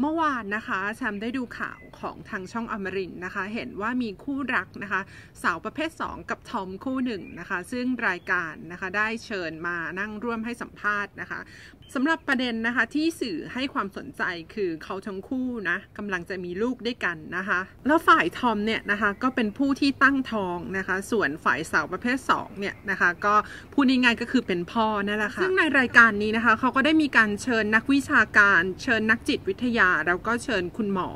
เมื่อวานนะคะแชมได้ดูข่าวของทางช่องอมรินนะคะ เห็นว่ามีคู่รักนะคะ สาวประเภท 2 กับทอมคู่หนึ่งนะคะ ซึ่งรายการนะคะได้เชิญมานั่งร่วมให้สัมภาษณ์นะคะ สำหรับประเด็นนะคะที่สื่อให้ความสนใจคือเขาทั้งคู่นะกำลังจะมีลูกด้วยกันนะคะ แล้วฝ่ายทอมเนี่ยนะคะก็เป็นผู้ที่ตั้งท้องนะคะ ส่วนฝ่ายสาวประเภท2เนี่ยนะคะ ก็พูดง่ายๆก็คือเป็นพ่อนั่นแหละค่ะซึ่งในรายการนี้นะคะเขาก็ได้มีการเชิญนักวิชาการ เชิญนักจิตวิทยา แล้วก็เชิญคุณหมอ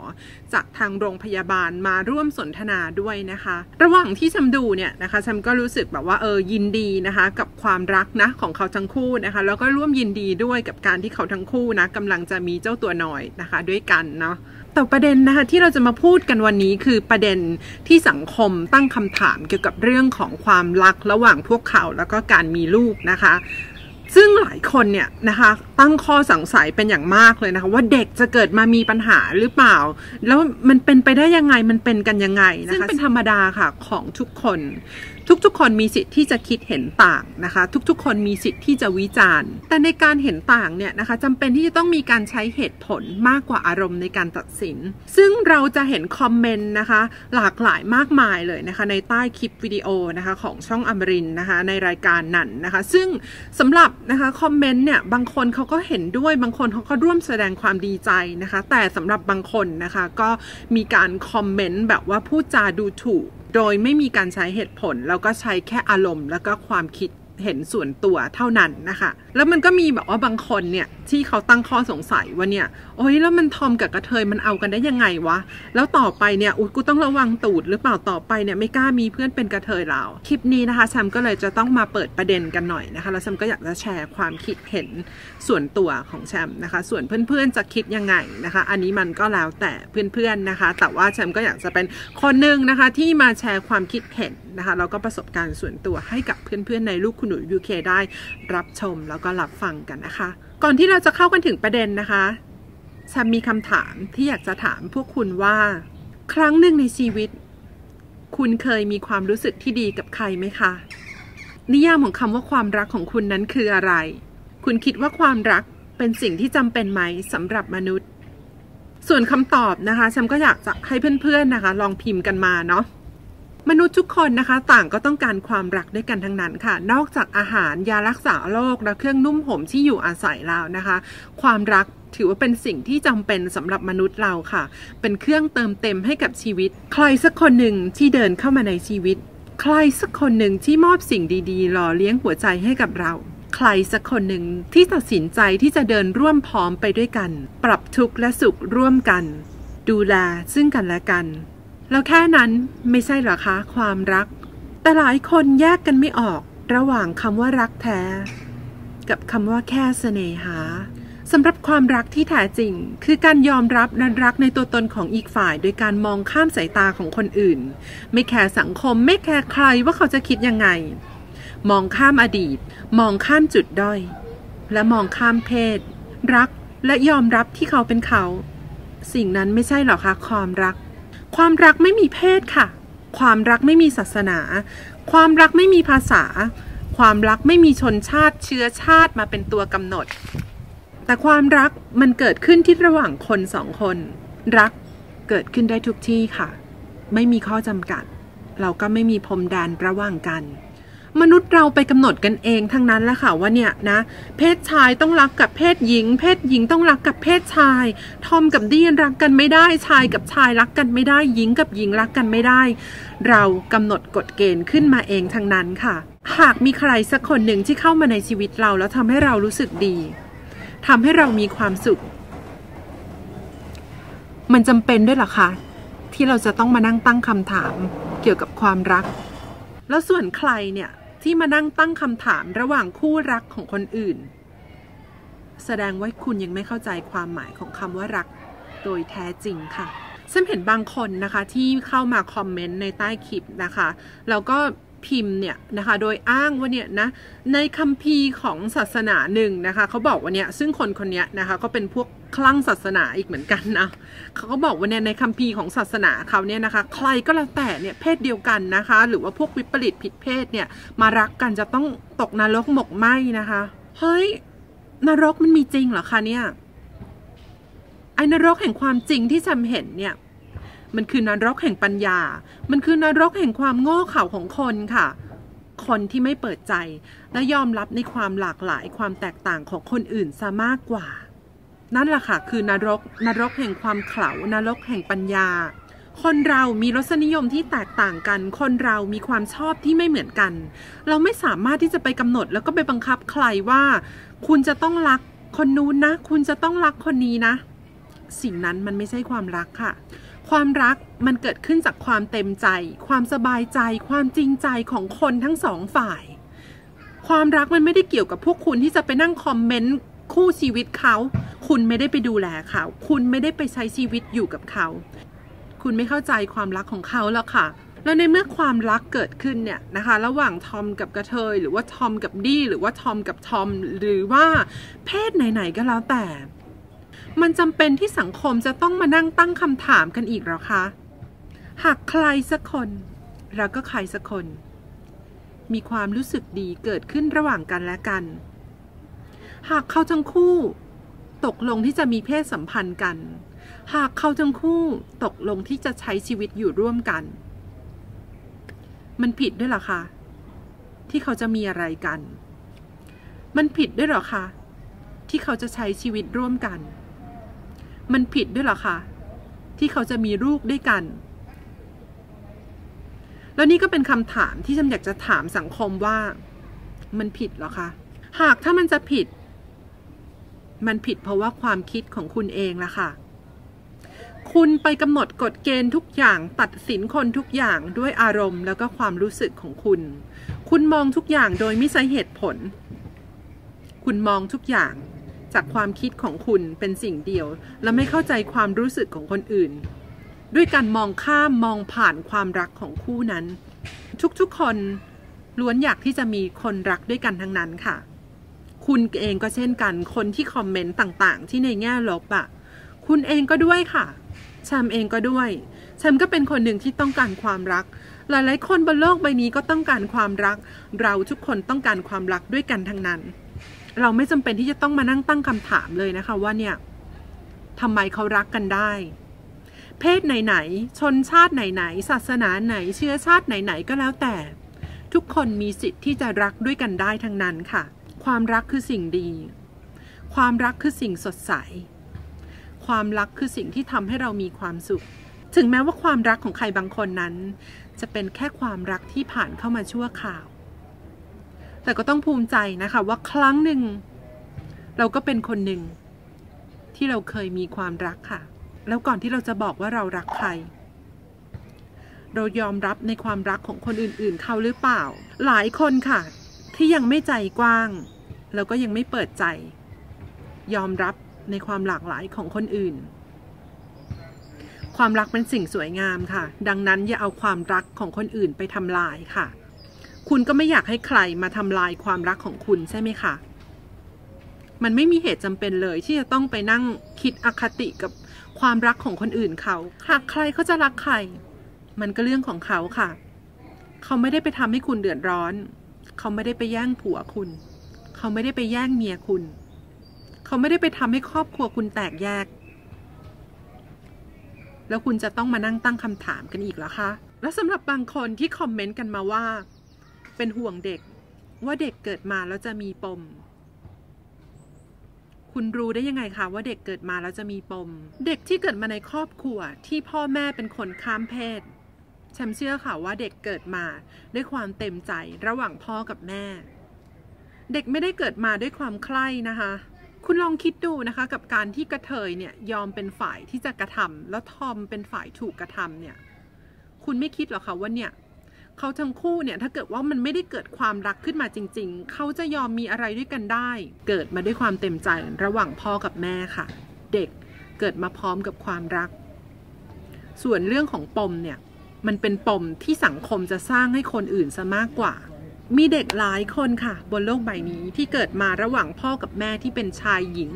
จากทางโรงพยาบาลมาร่วมสนทนาด้วยนะคะ ระหว่างที่ฉันดูเนี่ยนะคะฉันก็รู้สึกแบบว่าเออยินดีนะคะ กับความรักนะของเขาทั้งคู่นะคะ แล้วก็ร่วมยินดีด้วยกับการที่เขาทั้งคู่นะกำลังจะมีเจ้าตัวน้อยนะคะ ด้วยกันเนาะแต่ประเด็นนะคะที่เราจะมาพูดกันวันนี้คือประเด็นที่สังคมตั้งคำถามเกี่ยวกับเรื่องของความรักระหว่างพวกเขาแล้วก็การมีลูกนะคะซึ่งหลายคนเนี่ยนะคะตั้งข้อสงสัยเป็นอย่างมากเลยนะคะ ว่าเด็กจะเกิดมามีปัญหาหรือเปล่า แล้วมันเป็นไปได้ยังไงมันเป็นกันยังไงนะคะซึ่งเป็นธรรมดาค่ะของทุกคน ทุกๆ คนมีสิทธิ์ที่จะคิดเห็นต่างนะคะ ทุกๆ คนมีสิทธิ์ที่จะวิจารณ์ แต่ในการเห็นต่างเนี่ยนะคะจำเป็นที่จะต้องมีการใช้เหตุผลมากกว่าอารมณ์ในการตัดสิน ซึ่งเราจะเห็นคอมเมนต์นะคะ หลากหลายมากมายเลยนะคะ ในใต้คลิปวิดีโอนะคะของช่องอมรินนะคะ ในรายการนั้นนะคะ ซึ่งสำหรับนะคะคอมเมนต์เนี่ยบางคนเขาก็เห็นด้วยบางคนเขาก็ร่วมแสดงความดีใจนะคะ แต่สำหรับบางคนนะคะก็มีการคอมเมนต์แบบว่าพูดจาดูถูกโดยไม่มีการใช้เหตุผล แล้วก็ใช้แค่อารมณ์ แล้วก็ความคิดเห็นส่วนตัวเท่านั้นนะคะ แล้วมันก็มีแบบว่าบางคนเนี่ยที่เขาตั้งข้อสงสัยว่าเนี่ยโอ้ยแล้วมันทอมกับกระเทยมันเอากันได้ยังไงวะ แล้วต่อไปเนี่ยอุ๊ยกูต้องระวังตูดหรือเปล่าต่อไปเนี่ยไม่กล้ามีเพื่อนเป็นกระเทยแล้วคลิปนี้นะคะแชมก็เลยจะต้องมาเปิดประเด็นกันหน่อยนะคะ แล้วแชมก็อยากจะแชร์ความคิดเห็นส่วนตัวของแชมนะคะ ส่วนเพื่อนๆจะคิดยังไงนะคะ อันนี้มันก็แล้วแต่เพื่อนๆนะคะ แต่ว่าแชมก็อยากจะเป็นคนหนึ่งนะคะที่มาแชร์ความคิดเห็นนะคะแล้วก็ประสบการณ์ส่วนตัวให้กับเพื่อนๆในลูกคุณหนูยูเคได้รับชมแล้วก็ก็รับฟังกันนะคะ ก่อนที่เราจะเข้ากันถึงประเด็นนะคะแชมมีคำถามที่อยากจะถามพวกคุณว่า ครั้งหนึ่งในชีวิต คุณเคยมีความรู้สึกที่ดีกับใครไหมคะ นิยามของคำว่าความรักของคุณนั้นคืออะไร คุณคิดว่าความรักเป็นสิ่งที่จำเป็นไหมสำหรับมนุษย์ ส่วนคำตอบนะคะฉันก็อยากจะให้เพื่อนๆนะคะ ลองพิมพ์กันมาเนาะ มนุษย์ทุกคนนะคะ ต่างก็ต้องการความรักด้วยกันทั้งนั้นค่ะ นอกจากอาหารยารักษาโรคและเครื่องนุ่มห่มที่อยู่อาศัยแล้วนะคะ ความรักถือว่าเป็นสิ่งที่จำเป็นสำหรับมนุษย์เราค่ะ เป็นเครื่องเติมเต็มให้กับชีวิต ใครสักคนหนึ่งที่เดินเข้ามาในชีวิต ใครสักคนหนึ่งที่มอบสิ่งดีๆหล่อเลี้ยงหัวใจให้กับเรา ใครสักคนหนึ่งที่ตัดสินใจที่จะเดินร่วมพร้อมไปด้วยกัน ปรับทุกข์และสุขร่วมกัน ดูแลซึ่งกันและกัน แล้วแค่นั้นไม่ใช่หรอคะความรัก แต่หลายคนแยกกันไม่ออกระหว่างคำว่ารักแท้ กับคำว่าแค่เสน่หาสำหรับความรักที่แท้จริง คือการยอมรับนันรักในตัวตนของอีกฝ่าย โดยการมองข้ามสายตาของคนอื่น ไม่แคร์สังคม ไม่แคร์ใครว่าเขาจะคิดยังไง มองข้ามอดีต มองข้ามจุดด้อย และมองข้ามเพศ รักและยอมรับที่เขาเป็นเขา สิ่งนั้นไม่ใช่หรอคะความรัก ความรักไม่มีเพศค่ะ ความรักไม่มีศาสนา ความรักไม่มีภาษา ความรักไม่มีชนชาติเชื้อชาติมาเป็นตัวกำหนด แต่ความรักมันเกิดขึ้นที่ระหว่างคนสองคน รักเกิดขึ้นได้ทุกที่ค่ะ ไม่มีข้อจำกัด เราก็ไม่มีพรมแดนระหว่างกัน มนุษย์เราไปกำหนดกันเองทั้งนั้นแหละค่ะว่าเนี่ยนะ เพศชายต้องรักกับเพศหญิง เพศหญิงต้องรักกับเพศชาย ทอมกับดีนรักกันไม่ได้ชายกับชายรักกันไม่ได้หญิงกับหญิงรักกันไม่ได้ เรากำหนดกฎเกณฑ์ขึ้นมาเองทั้งนั้นค่ะ หากมีใครสักคนหนึ่งที่เข้ามาในชีวิตเราแล้วทำให้เรารู้สึกดีทำให้เรามีความสุข มันจำเป็นด้วยหรอคะที่เราจะต้องมานั่งตั้งคำถามเกี่ยวกับความรักแล้วส่วนใครเนี่ย ที่มานั่งตั้งคำถามระหว่างคู่รักของคนอื่น แสดงว่าคุณยังไม่เข้าใจความหมายของคำว่ารักโดยแท้จริงค่ะฉันเห็นบางคนนะคะที่เข้ามาคอมเมนต์ในใต้คลิปนะคะ แล้วก็ พิมพ์เนี่ยนะคะ โดยอ้างว่าเนี่ยนะในคัมภีร์ของศาสนาหนึ่งนะคะเขาบอกว่าเนี่ยซึ่งคนคนนี้นะคะก็เป็นพวกคลั่งศาสนาอีกเหมือนกันนะเขาก็บอกว่าเนี่ยในคัมภีร์ของศาสนาเขาเนี่ยนะคะ ใครก็แล้วแต่เนี่ยเพศเดียวกันนะคะ หรือว่าพวกวิปริตผิดเพศเนี่ยมารักกันจะต้องตกนรกหมกไหมนะคะเฮ้ยนรกมันมีจริงเหรอคะเนี่ยไอ้นรกแห่งความจริงที่ฉันเห็นเนี่ย มันคือนรกแห่งปัญญา มันคือนรกแห่งความโง่เขลาของคนค่ะ คนที่ไม่เปิดใจ และยอมรับในความหลากหลายความแตกต่างของคนอื่นซะมากกว่า นั่นแหละค่ะ คือนรกนรกแห่งความเขลานรกแห่งปัญญา คนเรามีรสนิยมที่แตกต่างกัน คนเรามีความชอบที่ไม่เหมือนกัน เราไม่สามารถที่จะไปกำหนดแล้วก็ไปบังคับใครว่า คุณจะต้องรักคนนู้นนะ คุณจะต้องรักคนนี้นะ สิ่งนั้นมันไม่ใช่ความรักค่ะ ความรักมันเกิดขึ้นจากความเต็มใจ ความสบายใจ ความจริงใจของคนทั้งสองฝ่าย ความรักมันไม่ได้เกี่ยวกับพวกคุณที่จะไปนั่งคอมเมนต์คู่ชีวิตเขา คุณไม่ได้ไปดูแลเขา คุณไม่ได้ไปใช้ชีวิตอยู่กับเขา คุณไม่เข้าใจความรักของเขาแล้วค่ะ แล้วในเมื่อความรักเกิดขึ้นเนี่ยนะคะ ระหว่างทอมกับกระเทย หรือว่าทอมกับดี้ หรือว่าทอมกับทอม หรือว่าเพศไหนๆก็แล้วแต่ มันจำเป็นที่สังคมจะต้องมานั่งตั้งคำถามกันอีกหรอคะ หากใครสักคนแล้วก็ใครสักคน มีความรู้สึกดีเกิดขึ้นระหว่างกันและกัน หากเขาทั้งคู่ ตกลงที่จะมีเพศสัมพันธ์กัน หากเขาทั้งคู่ตกลงที่จะใช้ชีวิตอยู่ร่วมกัน มันผิดด้วยหรอคะที่เขาจะมีอะไรกัน มันผิดด้วยหรอคะที่เขาจะใช้ชีวิตร่วมกัน มันผิดด้วยหรอคะที่เขาจะมีลูกด้วยกัน แล้วนี่ก็เป็นคำถามที่ฉันอยากจะถามสังคมว่า มันผิดหรอคะ หากถ้ามันจะผิด มันผิดเพราะว่าความคิดของคุณเองละค่ะ คุณไปกำหนดกฎเกณฑ์ทุกอย่างตัดสินคนทุกอย่างด้วยอารมณ์ แล้วก็ความรู้สึกของคุณ คุณมองทุกอย่างโดยไม่ใช่เหตุผล คุณมองทุกอย่าง จากความคิดของคุณเป็นสิ่งเดียว และไม่เข้าใจความรู้สึกของคนอื่น ด้วยการมองข้ามมองผ่านความรักของคู่นั้น ทุกๆคนล้วนอยากที่จะมีคนรักด้วยกันทั้งนั้นค่ะ คุณเองก็เช่นกันคนที่คอมเมนต์ต่างๆ ที่ในแง่ลบอะคุณเองก็ด้วยค่ะแชมเองก็ด้วยแชมก็เป็นคนหนึ่งที่ต้องการความรัก หลายๆ คนบนโลกใบนี้ก็ต้องการความรัก เราทุกคนต้องการความรักด้วยกันทั้งนั้น เราไม่จำเป็นที่จะต้องมานั่งตั้งคำถามเลยนะคะว่าเนี่ยทำไมเขารักกันได้ เพศไหนๆชนชาติไหนๆศาสนาไหน เชื้อชาติไหนๆก็แล้วแต่ ทุกคนมีสิทธิ์ที่จะรักด้วยกันได้ทั้งนั้นค่ะ ความรักคือสิ่งดี ความรักคือสิ่งสดใส ความรักคือสิ่งที่ทำให้เรามีความสุข ถึงแม้ว่าความรักของใครบางคนนั้น จะเป็นแค่ความรักที่ผ่านเข้ามาชั่วคราว แต่ก็ต้องภูมิใจนะคะว่าครั้งหนึ่ง เราก็เป็นคนหนึ่ง ที่เราเคยมีความรักค่ะ แล้วก่อนที่เราจะบอกว่าเรารักใคร เรายอมรับในความรักของคนอื่นๆ เขาหรือเปล่า หลายคนค่ะ ที่ยังไม่ใจกว้าง แล้วก็ยังไม่เปิดใจ ยอมรับในความหลากหลายของคนอื่น ความรักเป็นสิ่งสวยงามค่ะ ดังนั้นอย่าเอาความรักของคนอื่นไปทำลายค่ะ คุณก็ไม่อยากให้ใครมาทำลายความรักของคุณใช่ไหมคะมันไม่มีเหตุจำเป็นเลยที่จะต้องไปนั่งคิดอคติกับความรักของคนอื่นเขาหากใครเขาจะรักใคร มันก็เรื่องของเขาค่ะ เขาไม่ได้ไปทำให้คุณเดือดร้อน เขาไม่ได้ไปแย่งผัวคุณ เขาไม่ได้ไปแย่งเมียคุณ เขาไม่ได้ไปทำให้ครอบครัวคุณแตกแยก แล้วคุณจะต้องมานั่งตั้งคำถามกันอีกแล้วคะ แล้วสำหรับบางคนที่คอมเมนต์กันมาว่า เป็นห่วงเด็กว่าเด็กเกิดมาแล้วจะมีปม คุณรู้ได้ยังไงคะว่าเด็กเกิดมาแล้วจะมีปม เด็กที่เกิดมาในครอบครัวที่พ่อแม่เป็นคนข้ามเพศฉันเชื่อค่ะว่าเด็กเกิดมาด้วยความเต็มใจระหว่างพ่อกับแม่ เด็กไม่ได้เกิดมาด้วยความใคร่นะคะ คุณลองคิดดูนะคะ กับการที่กระเทยเนี่ยยอมเป็นฝ่ายที่จะกระทำแล้วทอมเป็นฝ่ายถูกกระทำเนี่ย คุณไม่คิดหรอคะว่าเนี่ย เขาทั้งคู่เนี่ยถ้าเกิดว่ามันไม่ได้เกิดความรักขึ้นมาจริง ๆ เขาจะยอมมีอะไรด้วยกันได้ เกิดมาด้วยความเต็มใจระหว่างพ่อกับแม่ค่ะ เด็กเกิดมาพร้อมกับความรัก ส่วนเรื่องของปมเนี่ยมันเป็นปมที่สังคมจะสร้างให้คนอื่นซะมากกว่า มีเด็กหลายคนค่ะ บนโลกใบนี้ที่เกิดมาระหว่างพ่อกับแม่ที่เป็นชายหญิง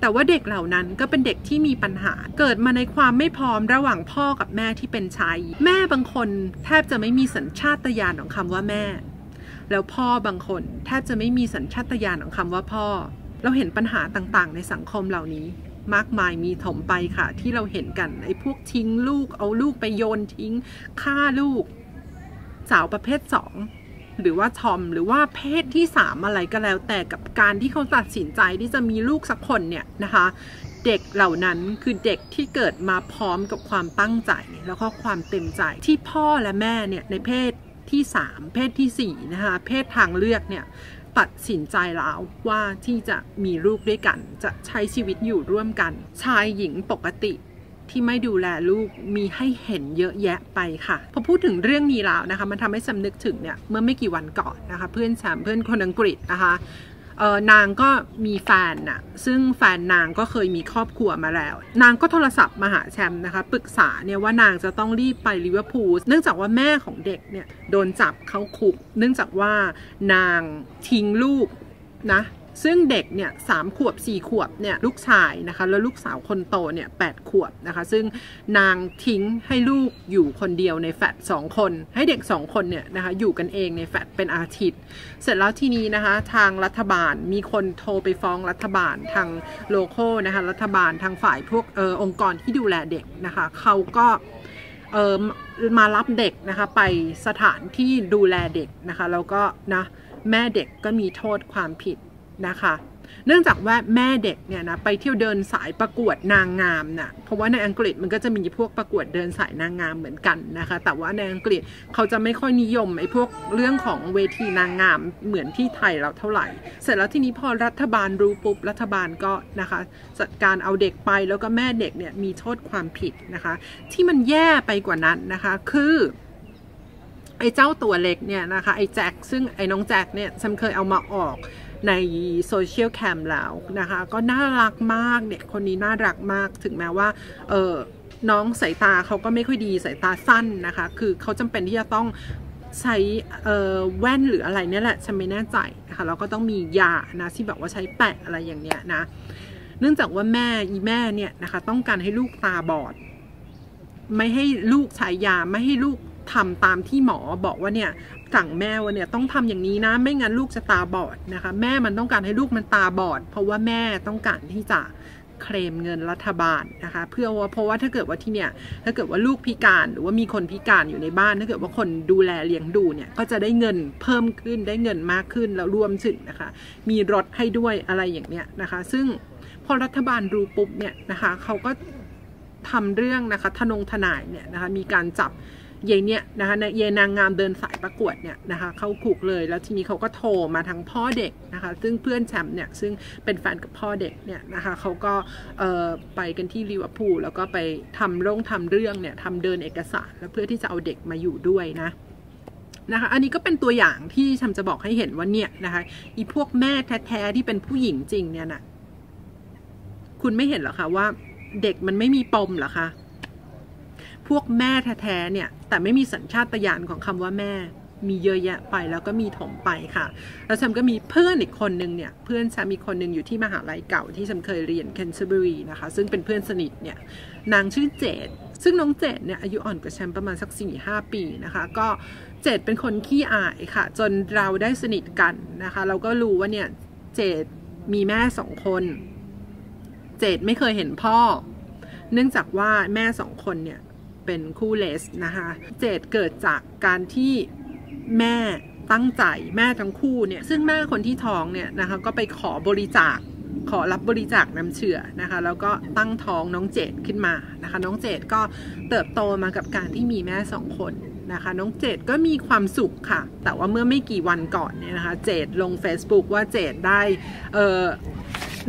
แต่ว่าเด็กเหล่านั้นก็เป็นเด็กที่มีปัญหา เกิดมาในความไม่พร้อมระหว่างพ่อกับแม่ที่เป็นชายแม่บางคนแทบจะไม่มีสัญชาตญาณของคำว่าแม่ แล้วพ่อบางคนแทบจะไม่มีสัญชาตญาณของคำว่าพ่อ เราเห็นปัญหาต่างๆ ในสังคมเหล่านี้ มากมายมีถมไปค่ะ ที่เราเห็นกันไอ้พวกทิ้งลูกเอาลูกไปโยนทิ้งฆ่าลูก สาวประเภทสอง หรือว่าทอมหรือว่าเพศที่สามอะไรก็แล้ว แต่กับการที่เขาตัดสินใจที่จะมีลูกสักคนเนี่ยนะคะ เด็กเหล่านั้นคือเด็กที่เกิดมาพร้อมกับความตั้งใจ แล้วก็ความเต็มใจที่พ่อและแม่เนี่ยในเพศที่สามเพศที่สี่นะคะ เพศทางเลือกเนี่ยตัดสินใจแล้วว่าที่จะมีลูกด้วยกัน จะใช้ชีวิตอยู่ร่วมกัน ชายหญิงปกติ ที่ไม่ดูแลลูกมีให้เห็นเยอะแยะไปค่ะพอพูดถึงเรื่องนี้แล้วนะคะมันทำให้สำนึกถึงเนี่ยเมื่อไม่กี่วันก่อนนะคะ เพื่อนแชมเพื่อนคนอังกฤษนะคะนางก็มีแฟนน่ะซึ่งแฟนนางก็เคยมีครอบครัวมาแล้ว นางก็โทรศัพท์มาหาแชมป์นะคะปรึกษาเนี่ยว่านางจะต้องรีบไปลิเวอร์พูลเนื่องจากว่าแม่ของเด็กเนี่ยโดนจับเข้าคุก เนื่องจากว่านางทิ้งลูกนะ ซึ่งเด็กเนี่ยสามขวบสี่ขวบเนี่ยลูกชายนะคะแล้วลูกสาวคนโตเนี่ยแปดขวบนะคะ ซึ่งนางทิ้งให้ลูกอยู่คนเดียวในแฟดสองคน ให้เด็กสองคนเนี่ยนะคะอยู่กันเองในแฟดเป็นอาทิตย์ เสร็จแล้วทีนี้นะคะทางรัฐบาลมีคนโทรไปฟ้องรัฐบาลทางโลโก้นะคะรัฐบาลทางฝ่ายพวกออองค์กรที่ดูแลเด็กนะคะเขาก็เออมารับเด็กนะคะไปสถานที่ดูแลเด็กนะคะแล้วก็นะแม่เด็กก็มีโทษความผิด นะคะ เนื่องจากว่าแม่เด็กเนี่ยนะไปเที่ยวเดินสายประกวดนางงามนะ่ะเพราะว่าในอังกฤษมันก็จะมีพวกประกวดเดินสายนางงามเหมือนกันนะคะ แต่ว่าในอังกฤษเขาจะไม่ค่อยนิยมไอ้พวกเรื่องของเวทีนางงามเหมือนที่ไทยเราเท่าไหร่ เสร็จแล้วทีนี้พอรัฐบาลรู้ปุ๊บรัฐบาลก็นะคะจัดการเอาเด็กไปแล้วก็แม่เด็กเนี่ยมีโทษความผิดนะคะ ที่มันแย่ไปกว่านั้นนะคะ คือไอ้เจ้าตัวเล็กเนี่ยนะคะไอ้แจ็คซึ่งไอ้น้องแจ็คเนี่ยฉันเคยเอามาออก ในโซเชียลแคมแล้วนะคะ ก็น่ารักมากเด็กคนนี้น่ารักมากถึงแม้ว่าเออน้องสายตาเขาก็ไม่ค่อยดีสายตาสั้นนะคะ คือเขาจำเป็นที่จะต้องใช้แว่นหรืออะไรเนี่ยแหละฉันไม่แน่ใจนะคะแล้วก็ต้องมียานะที่แบบว่าใช้แปะอะไรอย่างเนี้ยนะ เนื่องจากว่าแม่อีแม่เนี่ยนะคะ ต้องการให้ลูกตาบอด ไม่ให้ลูกใช้ยาไม่ให้ลูก ทำตามที่หมอบอกว่าเนี่ยสั่งแม่ว่าเนี่ยต้องทำอย่างนี้นะ ไม่งั้นลูกจะตาบอดนะคะ แม่มันต้องการให้ลูกมันตาบอด เพราะว่าแม่ต้องการที่จะเคลมเงินรัฐบาลนะคะ เพื่อว่าเพราะว่าถ้าเกิดว่าที่เนี่ยถ้าเกิดว่าลูกพิการหรือว่ามีคนพิการอยู่ในบ้าน ถ้าเกิดว่าคนดูแลเลี้ยงดูเนี่ยก็จะได้เงินเพิ่มขึ้นได้เงินมากขึ้นแล้วรวมถึงนะคะ มีรถให้ด้วยอะไรอย่างเนี้ยนะคะ ซึ่งพอรัฐบาลรู้ปุ๊บเนี่ยนะคะเขาก็ทำเรื่องนะคะทนงทนายเนี่ยนะคะมีการจับ เยเนี่ยนะคะเยนางงามเดินสายประกวดเนี่ยนะคะเขาคุกเลยแล้วทีนี้เขาก็โทรมาทางพ่อเด็กนะคะซึ่งเพื่อนแชมป์เนี่ยซึ่งเป็นแฟนกับพ่อเด็กเนี่ยนะคะเขาก็ไปกันที่ลิเวอร์พูลแล้วก็ไปทำร่งทำเรื่องเนี่ยทำเดินเอกสารแล้วเพื่อที่จะเอาเด็กมาอยู่ด้วยนะนะคะอันนี้ก็เป็นตัวอย่างที่ชำจะบอกให้เห็นว่าเนี่ยนะคะอีพวกแม่แท้ๆที่เป็นผู้หญิงจริงเนี่ยนะคุณไม่เห็นหรอคะว่าเด็กมันไม่มีปมหรอคะ พวกแม่แท้ๆเนี่ย แต่ไม่มีสัญชาตญาณของคำว่าแม่ มีเยอะแยะไปแล้วก็มีถมไปค่ะ แล้วฉันก็มีเพื่อนอีกคนนึงเนี่ย เพื่อนฉันมีคนนึงอยู่ที่มหาลัยเก่าที่ฉันเคยเรียนแคนเซอร์เบอรีนะคะ ซึ่งเป็นเพื่อนสนิทเนี่ย นางชื่อเจดซึ่งน้องเจดเนี่ยอายุอ่อนกว่าแชมประมาณสักสี่ห้าปีนะคะ ก็เจดเป็นคนขี้อายค่ะ จนเราได้สนิทกันนะคะ เราก็รู้ว่าเนี่ยเจดมีแม่สองคน เจดไม่เคยเห็นพ่อ เนื่องจากว่าแม่สองคนเนี่ย เป็นคู่เลสนะคะเจดเกิดจากการที่แม่ตั้งใจแม่ทั้งคู่เนี่ยซึ่งแม่คนที่ท้องเนี่ยนะคะก็ไปขอบริจาคขอรับบริจาคน้ำเชื่อนะคะแล้วก็ตั้งท้องน้องเจดขึ้นมานะคะน้องเจดก็เติบโตมากับการที่มีแม่สองคนนะคะน้องเจดก็มีความสุขค่ะ แต่ว่าเมื่อไม่กี่วันก่อนเนี่ยนะคะเจดลง Facebook ว่าเจดได้เออ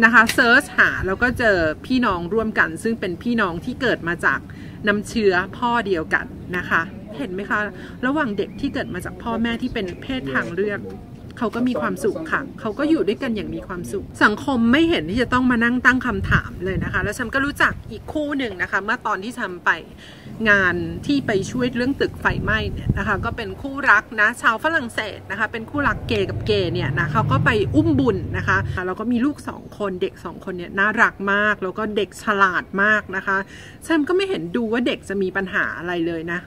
นะคะเซิร์ชหาแล้วก็เจอพี่น้องร่วมกัน ซึ่งเป็นพี่น้องที่เกิดมาจาก น้ำเชื้อพ่อเดียวกันนะคะ เห็นไหมคะ ระหว่างเด็กที่เกิดมาจากพ่อแม่ที่เป็นเพศทางเลือกเขาก็มีความสุขค่ะ เขาก็อยู่ด้วยกันอย่างมีความสุข สังคมไม่เห็นที่จะต้องมานั่งตั้งคำถามเลยนะคะ แล้วฉันก็รู้จักอีกคู่หนึ่งนะคะ เมื่อตอนที่ทำไป งานที่ไปช่วยเรื่องตึกไฟไหม้เนี่ยนะคะก็เป็นคู่รักนะชาวฝรั่งเศสนะคะเป็นคู่รักเกย์กับเกย์เนี่ยนะเขาก็ไปอุ้มบุญนะคะแล้วก็มีลูกสองคนเด็กสองคนเนี่ยน่ารักมาก แล้วก็เด็กฉลาดมากนะคะฉันก็ไม่เห็นดูว่าเด็กจะมีปัญหาอะไรเลยนะ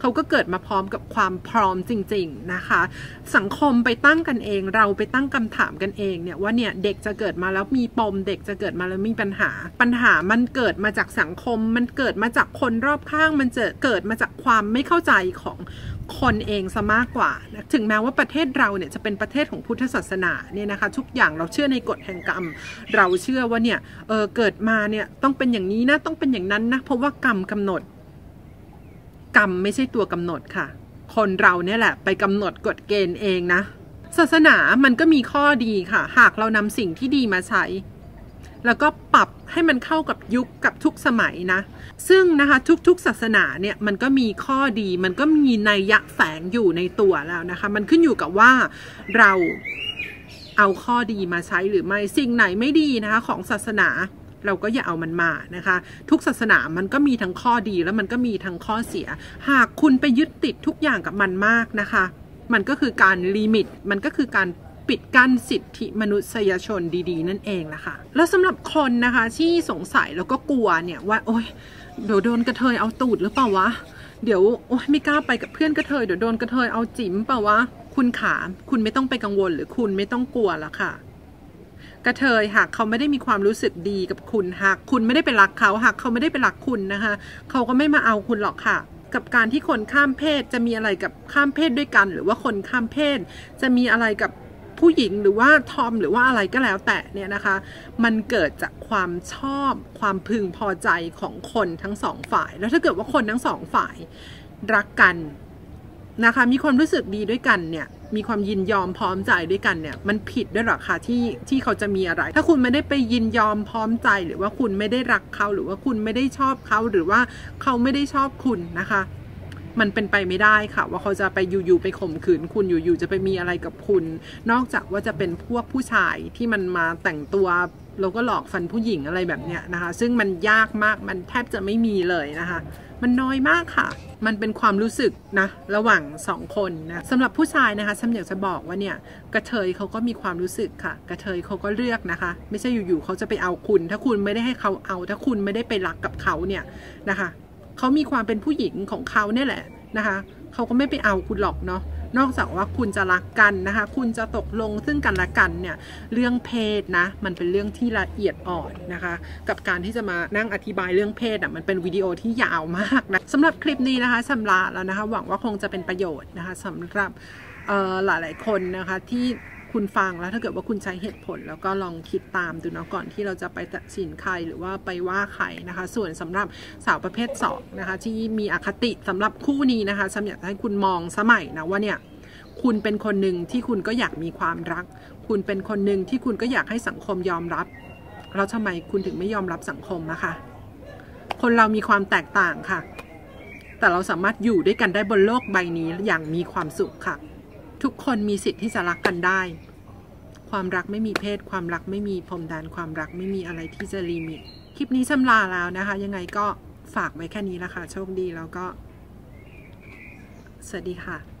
เขาก็เกิดมาพร้อมกับความพร้อมจริง ๆนะคะ สังคมไปตั้งกันเอง เราไปตั้งคำถามกันเองเนี่ยว่าเนี่ยเด็กจะเกิดมาแล้วมีปม เด็กจะเกิดมาแล้วมีปัญหา ปัญหามันเกิดมาจากสังคม มันเกิดมาจากคนรอบข้าง มันจะเกิดมาจากความไม่เข้าใจของคนเองซะมากกว่า ถึงแม้ว่าประเทศเราเนี่ยจะเป็นประเทศของพุทธศาสนาเนี่ยนะคะ ทุกอย่างเราเชื่อในกฎแห่งกรรม เราเชื่อว่าเนี่ยเออเกิดมาเนี่ยต้องเป็นอย่างนี้นะต้องเป็นอย่างนั้นนะเพราะว่ากรรมกำหนด กรรมไม่ใช่ตัวกำหนดค่ะ คนเราเนี่ยแหละไปกำหนดกฎเกณฑ์เองนะ ศาสนามันก็มีข้อดีค่ะ หากเรานำสิ่งที่ดีมาใช้ แล้วก็ปรับให้มันเข้ากับยุคกับทุกสมัยนะ ซึ่งนะคะทุกๆศาสนาเนี่ยมันก็มีข้อดีมันก็มีนัยยะแฝงอยู่ในตัวแล้วนะคะ มันขึ้นอยู่กับว่าเราเอาข้อดีมาใช้หรือไม่สิ่งไหนไม่ดีนะคะของศาสนา เราก็อย่าเอามันมานะคะ ทุกศาสนามันก็มีทั้งข้อดีแล้วมันก็มีทั้งข้อเสีย หากคุณไปยึดติดทุกอย่างกับมันมากนะคะ มันก็คือการลิมิต มันก็คือการปิดกั้นสิทธิมนุษยชนดีๆ นั่นเองนะคะ แล้วสำหรับคนนะคะที่สงสัยแล้วก็กลัวเนี่ยว่า โอ๊ยเดี๋ยวโดนกระเทยเอาตูดหรือเปล่าวะ เดี๋ยวโอ๊ยไม่กล้าไปกับเพื่อนกระเทยเดี๋ยวโดนกระเทยเอาจิ๋มเปล่าวะ คุณขา คุณไม่ต้องไปกังวลหรือคุณไม่ต้องกลัวละค่ะ กระเทยหากเขาไม่ได้มีความรู้สึกดีกับคุณหากคุณไม่ได้ไปรักเขาหากเขาไม่ได้ไปรักคุณนะคะ เขาก็ไม่มาเอาคุณหรอกค่ะ กับการที่คนข้ามเพศจะมีอะไรกับข้ามเพศด้วยกัน หรือว่าคนข้ามเพศ จะมีอะไรกับผู้หญิงหรือว่าทอมหรือว่าอะไรก็แล้วแต่เนี่ยนะคะ มันเกิดจากความชอบความพึงพอใจของคนทั้งสองฝ่าย แล้วถ้าเกิดว่าคนทั้งสองฝ่ายรักกันนะคะ มีความรู้สึกดีด้วยกันเนี่ย มีความยินยอมพร้อมใจด้วยกันเนี่ยมันผิดด้วยหรอคะที่ที่เขาจะมีอะไร ถ้าคุณไม่ได้ไปยินยอมพร้อมใจ หรือว่าคุณไม่ได้รักเขาหรือว่าคุณไม่ได้ชอบเขาหรือว่าเขาไม่ได้ชอบคุณนะคะมันเป็นไปไม่ได้ค่ะ ว่าเขาจะไปอยู่ๆไปข่มขืนคุณอยู่ๆจะไปมีอะไรกับคุณ นอกจากว่าจะเป็นพวกผู้ชายที่มันมาแต่งตัว แล้วก็หลอกฟันผู้หญิงอะไรแบบเนี้ยนะคะ ซึ่งมันยากมากมันแทบจะไม่มีเลยนะคะ มันน้อยมากค่ะ มันเป็นความรู้สึกนะระหว่างสองคนนะสำหรับผู้ชายนะคะฉันอยากจะบอกว่าเนี่ยกระเทยเขาก็มีความรู้สึกค่ะ กระเทยเขาก็เลือกนะคะ ไม่ใช่อยู่ๆเขาจะไปเอาคุณ ถ้าคุณไม่ได้ให้เขาเอา ถ้าคุณไม่ได้ไปรักกับเขาเนี่ยนะคะเขามีความเป็นผู้หญิงของเขาเนี่ยแหละนะคะเขาก็ไม่ไปเอาคุณหรอกเนาะ นอกจากว่าคุณจะรักกันนะคะ คุณจะตกลงซึ่งกันและกันเนี่ยเรื่องเพศนะมันเป็นเรื่องที่ละเอียดอ่อนนะคะ กับการที่จะมานั่งอธิบายเรื่องเพศอะมันเป็นวิดีโอที่ยาวมากนะสำหรับคลิปนี้นะคะสำหรับแล้วนะคะ หวังว่าคงจะเป็นประโยชน์นะคะสำหรับหลายหลายคนนะคะที่ คุณฟังแล้วถ้าเกิดว่าคุณใช้เหตุผล แล้วก็ลองคิดตามดูนะก่อนที่เราจะไปตัดสินใครหรือว่าไปว่าใครนะคะ ส่วนสำหรับสาวประเภท2นะคะที่มีอคติสำหรับคู่นี้นะคะฉันอยากให้คุณมองสมัยนะว่าเนี่ยคุณเป็นคนหนึ่งที่คุณก็อยากมีความรัก คุณเป็นคนหนึ่งที่คุณก็อยากให้สังคมยอมรับแล้วทำไมคุณถึงไม่ยอมรับสังคมนะคะ คนเรามีความแตกต่างค่ะ แต่เราสามารถอยู่ด้วยกันได้บนโลกใบนี้อย่างมีความสุขค่ะ ทุกคนมีสิทธิ์ที่จะรักกันได้ ความรักไม่มีเพศ ความรักไม่มีพรมแดนความรักไม่มีอะไรที่จะลิมิต คลิปนี้ชำลาแล้วนะคะ ยังไงก็ฝากไว้แค่นี้ละค่ะ โชคดีแล้วก็ สวัสดีค่ะ